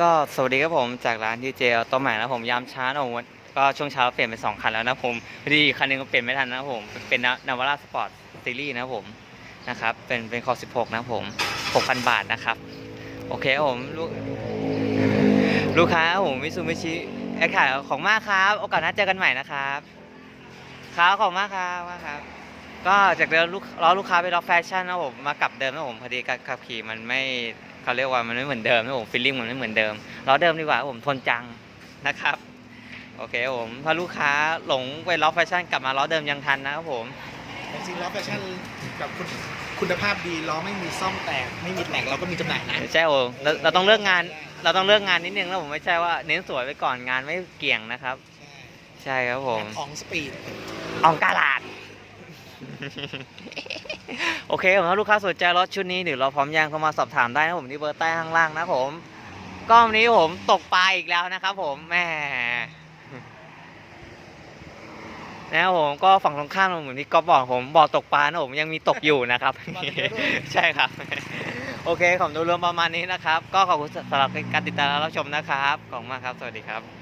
ก็สวัสดีครับผมจากร้านดีเจตัวใหม่นะผมยามช้านะผมก็ช่วงเช้าเปลี่ยนเป็นสองคันแล้วนะผมพอดีคันหนึงก็เปลี่ยนไม่ทันนะผมเป็นนาวาร่าสปอร์ตซีรีส์นะผมนะครับเป็นเป็นคอ16นะผม6,000บาทนะครับ โอเคผมลูกลูกค้าผมมิซูมิชิแอคขายของมากครับ โอกาสหน้าเจอกันใหม่นะครับครับขอบคุณมากครับมากครับ ก็จากเดิมลูกล้อลูกค้าไปล้อแฟชั่นนะผมมากลับเดิมนะผมพอดีการขับขี่มันไม่ เขาเรียกว่ามันไม่เหมือนเดิมนะผมฟีลลิ่งมันไม่เหมือนเดิมล้อเดิมดีกว่าผมทนจังนะครับโอเคครับผมถ้าลูกค้าหลงไปล้อแฟชั่นกลับมาล้อเดิมยังทันนะครับผมจริงๆล้อแฟชั่นแบบคุณคุณภาพดีล้อไม่มีซ่อมแตกไม่มีแตกเราก็มีจำหน่ายนะใช่โอ้เราเราต้องเลือกงาน เราต้องเลือกงานนิดนึงนะผมไม่ใช่ว่าเน้นสวยไปก่อนงานไม่เกี่ยงนะครับ ใช่ครับผมของสปีดอองกาลาด โอเคผมถ้าลูกค้าสนใจรถชุดนี้หรือเราพร้อมยังเข้ามาสอบถามได้นะผมที่เบอร์ใต้ข้างล่างนะผมก็วันนี้ผมตกปลาอีกแล้วนะครับผมแหม่นะครับผมก็ฝั่งตรงข้ามเหมือนที่ก๊อฟบอกผมบ่อตกปลานะผมยังมีตกอยู่นะครับ ใช่ครับ โอเคขอบดูรวมประมาณนี้นะครับ ก็ขอบคุณสำหรับการติดตามและรับชมนะครับขอบคุณมากครับ สวัสดีครับ